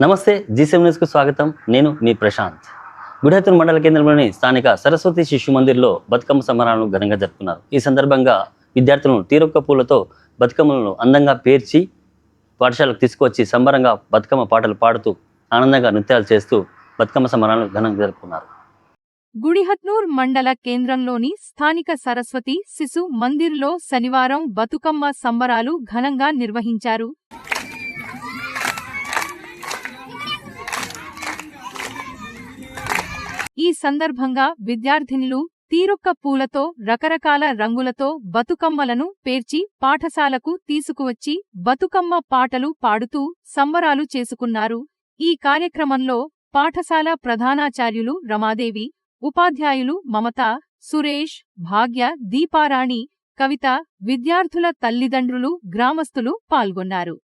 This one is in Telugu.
నమస్తే జీసీఎం న్యూస్కు స్వాగతం. నేను మీ ప్రశాంత్. గుడిహత్తూరు మండల కేంద్రంలోని స్థానిక సరస్వతి శిశు మందిర్లో బతుకమ్మ సంబరాలను ఘనంగా జరుపుకున్నారు. ఈ సందర్భంగా విద్యార్థులను తీరొక్క పూలతో బతుకమ్మలను అందంగా పేర్చి పాఠశాలకు తీసుకువచ్చి సంబరంగా బతుకమ్మ పాటలు పాడుతూ ఆనందంగా నృత్యాలు చేస్తూ బతుకమ్మ సంబరాలను ఘనంగా జరుపుకున్నారు. గుడిహత్నూర్ మండల కేంద్రంలోని స్థానిక సరస్వతి శిశు మందిర్లో శనివారం బతుకమ్మ సంబరాలు ఘనంగా నిర్వహించారు. ఈ సందర్భంగా విద్యార్థినులు తీరొక్క పూలతో రకరకాల రంగులతో బతుకమ్మలను పేర్చి పాఠశాలకు తీసుకువచ్చి బతుకమ్మ పాటలు పాడుతూ సంబరాలు చేసుకున్నారు. ఈ కార్యక్రమంలో పాఠశాల ప్రధానాచార్యులు రమాదేవి ఉపాధ్యాయులు మమత సురేష్ భాగ్య దీపారాణి కవిత విద్యార్థుల తల్లిదండ్రులు గ్రామస్తులు పాల్గొన్నారు.